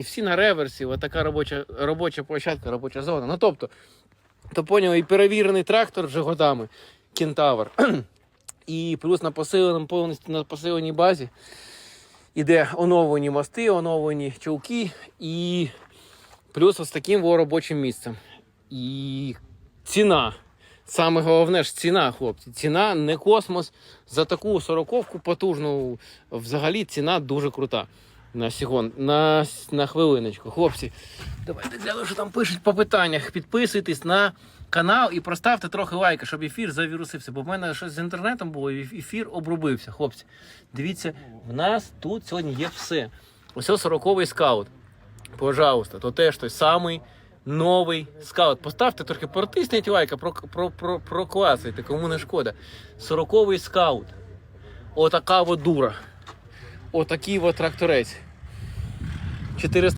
І всі на реверсі, от така робоча, робоча площадка, робоча зона. Ну тобто, то поняв, і перевірений трактор вже годами, кентавр. І плюс на посиленому повністю на посиленій базі іде оновлені мости, оновлені чулки і плюс ось таким робочим місцем. І ціна. Саме головне ж ціна, хлопці. Ціна не космос. За таку сороковку потужну взагалі ціна дуже крута. На секунд, на, на хвилиночку. Хлопці, давайте гляну, що там пишуть по питаннях. Підписуйтесь на канал і проставте трохи лайка, щоб ефір завірусився. Бо в мене щось з інтернетом було, і ефір обрубився. Хлопці, дивіться, в нас тут сьогодні є все. Ось ось сороковий скаут. Пожалуйста, то теж той самий новий скаут. Поставте трохи, протисніть лайка, про, про, про, проклацайте, кому не шкода. Сороковий скаут. Отака от дура. Отакий от тракторець. 400